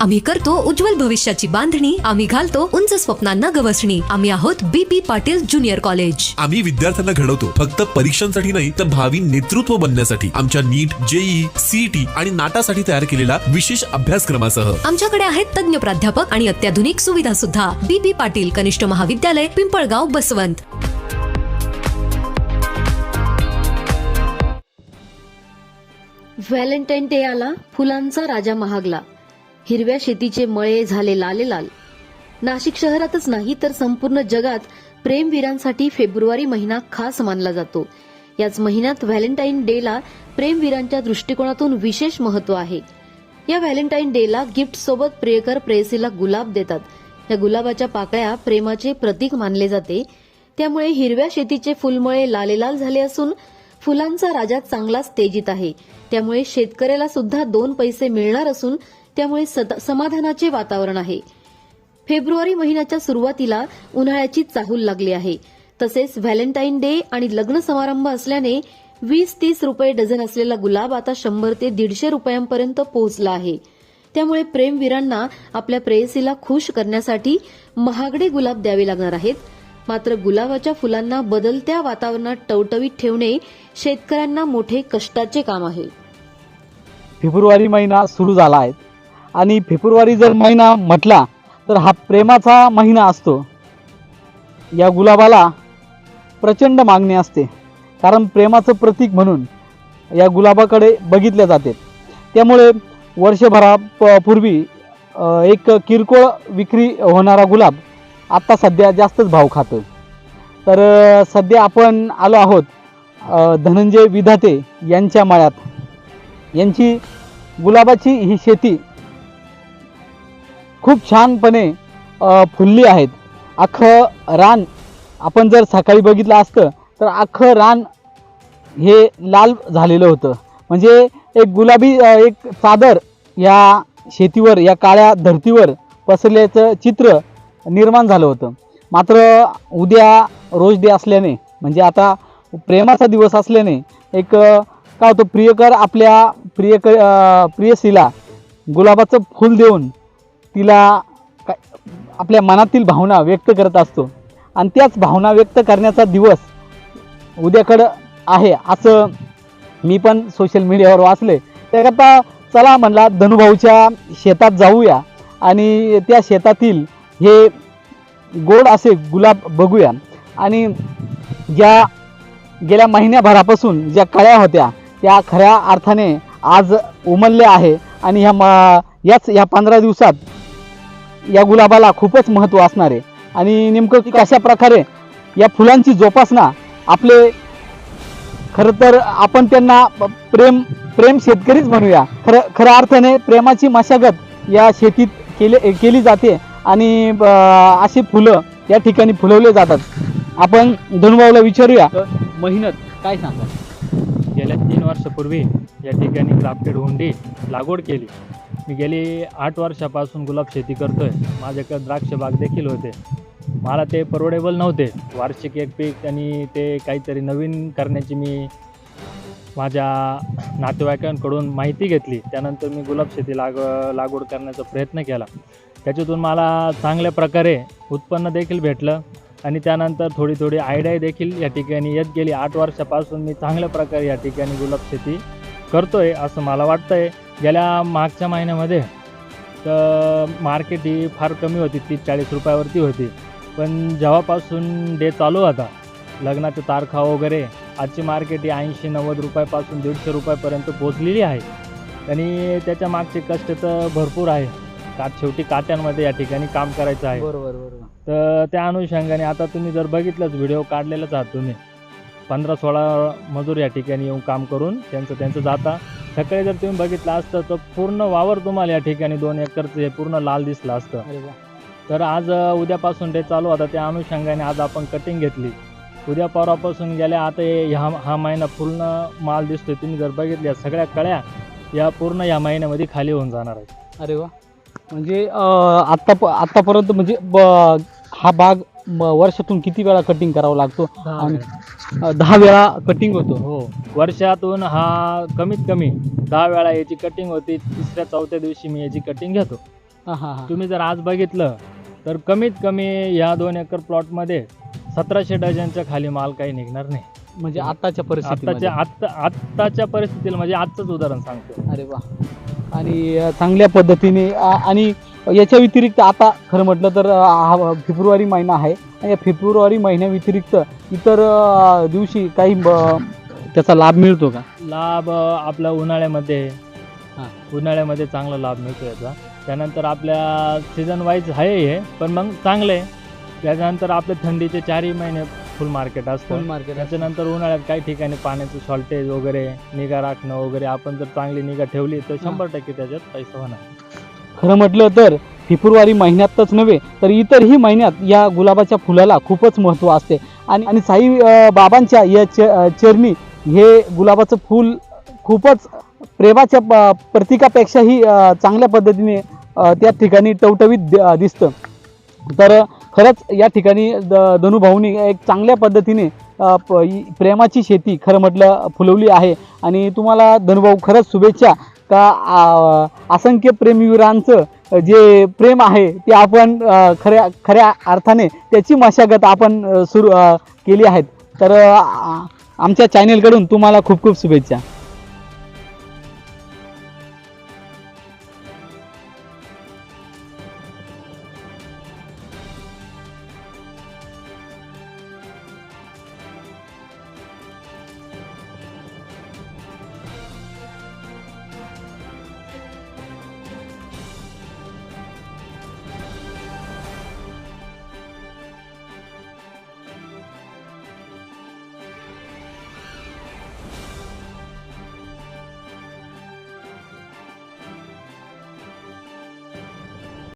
आम्ही करतो उज्ज्वल भविष्याची बांधणी आम्ही घालतो उंच स्वप्नांना गवसणी. आम्ही आहोत बीपी पाटील ज्युनियर कॉलेज आम्ही विद्यार्थ्यांना घडवतो फक्त परीक्षांसाठी नाही तर भावी नेतृत्व बनण्यासाठी. आमच्या नीट जेई सीईटी आणि नाटासाठी तयार केलेला विशेष अभ्यासक्रमासह. आमच्याकडे आहेत तज्ञ प्राध्यापक आणि अत्याधुनिक सुविधा सुद्धा. बीबी पाटील कनिष्ठ महाविद्यालय पिंपळगाव बसवंत. व्हॅलेंटाईन डे आला फुलांचा राजा महागला. हिरव्या शेतीचे मळे झाले लाले लाल नाशिक शहरातच नाही तर संपूर्ण जगात प्रेमवीरांसाठी फेब्रुवारी महिना खास मानला जातो. याच महिन्यात व्हॅलेंटाईन डेला प्रेमवीरांच्या दृष्टिकोनातून विशेष महत्त्व आहे. या व्हॅलेंटाईन डेला गिफ्ट सोबत प्रियकर प्रेयसीला गुलाब देतात. या गुलाबाच्या पाकळ्या प्रेमाचे प्रतीक मानले जाते. त्यामुळे हिरव्या शेतीचे फुलमळे लालेलाल झाले असून फुलांचा राजा चांगलाच तेजीत आहे. त्यामुळे शेतकऱ्याला सुद्धा दोन पैसे मिळणार असून त्यामुळे समाधानाचे वातावरण आहे. फेब्रुवारी महिन्याच्या सुरुवातीला उन्हाळ्याची चाहूल लागली आहे. तसेच व्हॅलेंटाईन डे आणि लग्न समारंभ असल्याने वीस तीस रुपये डझन असलेला गुलाब आता शंभर ते दीडशे रुपयांपर्यंत पोहोचला आहे. त्यामुळे प्रेमवीरांना आपल्या प्रेयसीला खुश करण्यासाठी महागडे गुलाब द्यावे लागणार आहेत. मात्र गुलाबाच्या फुलांना बदलत्या वातावरणात टवटवीत ठेवणे शेतकऱ्यांना मोठे कष्टाचे काम आहे. फेब्रुवारी महिना सुरू झाला आहे. आणि फेब्रुवारी जर महिना म्हटला तर हा प्रेमाचा महिना असतो. या गुलाबाला प्रचंड मागणी असते. कारण प्रेमाचं प्रतीक म्हणून या गुलाबाकडे बघितले जाते. त्यामुळे वर्षभरा प- पूर्वी एक किरकोळ विक्री होणारा गुलाब आत्ता सध्या जास्तच भाव खातो. तर सध्या आपण आलो आहोत धनंजय विधाते यांच्या माळ्यात. यांची गुलाबाची ही शेती खूप छानपणे फुलली आहेत. अख्खं रान आपण जर सकाळी बघितलं असतं तर अख्खं रान हे लाल झालेलं होतं. म्हणजे एक गुलाबी एक चादर या शेतीवर या काळ्या धर्तीवर पसरल्याचं चित्र निर्माण झालं होतं. मात्र उद्या रोज डे असल्याने म्हणजे आता प्रेमाचा दिवस असल्याने एक काय होतं प्रियकर आपल्या प्रियक प्रियसीला गुलाबाचं फूल देऊन तिला काय आपल्या मनातील भावना व्यक्त करत असतो. आणि त्याच भावना व्यक्त करण्याचा दिवस उद्याकडं आहे असं मी पण सोशल मीडियावर वाचले त्याकरता चला म्हणला धनुभाऊच्या शेतात जाऊया आणि त्या शेतातील हे गोड असे गुलाब बघूया. आणि ज्या गेल्या महिन्याभरापासून ज्या कळ्या होत्या त्या खऱ्या अर्थाने आज उमलल्या आहे. आणि ह्या म याच ह्या पंधरा दिवसात या गुलाबाला खूपच महत्त्व असणार आहे. आणि नेमकं की कशा प्रकारे या फुलांची जोपासना आपले खरं तर आपण त्यांना प्रेम प्रेम शेतकरीच म्हणूया. खरं खऱ्या अर्थाने प्रेमाची मशागत या शेतीत केले केली जाते आणि अशी फुलं या ठिकाणी फुलवले जातात. आपण धनुभाऊला विचारूया. मेहनत काय सांगा गेल्या तीन वर्षापूर्वी या ठिकाणी ग्राफ्टेड हुंडी लागवड केली. मी गेली आठ वर्षापासून गुलाब शेती करतो आहे माझ्याकडे द्राक्ष बाग देखील होते. मला ते परवडेबल नव्हते. वार्षिक एक पीक आणि ते काहीतरी नवीन करण्याची मी माझ्या नातेवाईकांकडून माहिती घेतली. त्यानंतर मी गुलाब शेती लाग लागवड करण्याचा प्रयत्न केला. त्याच्यातून मला चांगल्या प्रकारे उत्पन्न देखील भेटलं आणि त्यानंतर थोडी थोडी आयडिया देखील या ठिकाणी येत गेली. आठ वर्षापासून मी चांगल्या प्रकारे या ठिकाणी गुलाब शेती करतो आहे असं मला वाटतं आहे गेल्या मागच्या महिन्यामध्ये तर मार्केट ही फार कमी होती तीस चाळीस रुपयावरती होती. पण जेव्हापासून डे चालू होता लग्नाच्या तारखा वगैरे आजची मार्केट ही ऐंशी नव्वद रुपयापासून दीडशे रुपयापर्यंत पोचलेली आहे. आणि त्याच्या मागचे कष्ट तर भरपूर आहे. का शेवटी काट्यांमध्ये या ठिकाणी काम करायचं आहे. बरोबर बरोबर. तर त्या अनुषंगाने आता तुम्ही जर बघितलंच व्हिडिओ काढलेलाच आहात तुम्ही. पंधरा सोळा मजूर या ठिकाणी येऊन काम करून त्यांचं त्यांचं जाता. सकाळी जर तुम्ही बघितलं असतं तर पूर्ण वावर तुम्हाला या ठिकाणी दोन एकरचं हे पूर्ण लाल दिसलं असतं. अरे वा. तर आज उद्यापासून डे चालू होता. त्या अनुषंगाने आज आपण कटिंग घेतली. उद्या परवापासून गेल्या आता हे ह्या हा महिना पूर्ण माल दिसतोय. तुम्ही जर बघितल्या सगळ्या कळ्या या पूर्ण या महिन्यामध्ये खाली होऊन जाणार आहेत. अरे वा. म्हणजे अं, आत्ता आत्तापर्यंत म्हणजे ब- हा बाग म- वर्षातून किती वेळा कटिंग करावा लागतो? आणि अं, दहा वेळा कटिंग होतो. हो. वर्षातून हा कमीत कमी दहा वेळा याची कटिंग होती. तिसऱ्या चौथ्या दिवशी मी याची कटिंग घेतो. हा हा हा. तुम्ही जर आज बघितलं तर कमीत कमी या दोन एकर प्लॉटमध्ये सतराशे डझनच्या खाली माल काही निघणार नाही. म्हणजे आताच्या परिस्थितीमध्ये? आत्ताच्या आत्ता आत्ताच्या परिस्थितीला म्हणजे आजचंच उदाहरण सांगतो. अरे वा. आणि अ, चांगल्या पद्धतीने अ, आणि याच्या व्यतिरिक्त आता खरं म्हटलं तर हा फेब्रुवारी महिना आहे. आणि या फेब्रुवारी महिन्याव्यतिरिक्त इतर दिवशी काही त्याचा लाभ मिळतो का? लाभ आपल्या उन्हाळ्यामध्ये हां. उन्हाळ्यामध्ये चांगला लाभ मिळतो याचा. त्यानंतर आपल्या सीझन वाईज आहे हे पण मग चांगलं आहे. त्याच्यानंतर आपल्या थंडीचे चारही महिने फुल मार्केट असतं. मार्केट त्याच्यानंतर उन्हाळ्यात काही ठिकाणी पाण्याचं शॉर्टेज वगैरे निगा राखणं वगैरे आपण जर चांगली निगा ठेवली तर शंभर टक्के त्याच्यात पैसा होणार. खरं म्हटलं तर फेब्रुवारी महिन्यातच नव्हे तर इतरही महिन्यात या गुलाबाच्या फुलाला खूपच महत्त्व असते. आणि आणि साई बाबांच्या या च चरणी हे गुलाबाचं फूल खूपच प्रेमाच्या प- प्रतीकापेक्षाही चांगल्या पद्धतीने त्या ठिकाणी टवटवीत दिसतं. तर खरंच या ठिकाणी द धनुभाऊनी एक चांगल्या पद्धतीने प्रेमाची शेती खरं म्हटलं फुलवली आहे. आणि तुम्हाला धनुभाऊ खरंच शुभेच्छा. का असंख्य प्रेमवीरांचं जे प्रेम आहे ते आपण खऱ्या खऱ्या अर्थाने त्याची मशागत आपण सुरू केली आहेत. तर आमच्या चॅनेलकडून तुम्हाला खूप खूप शुभेच्छा.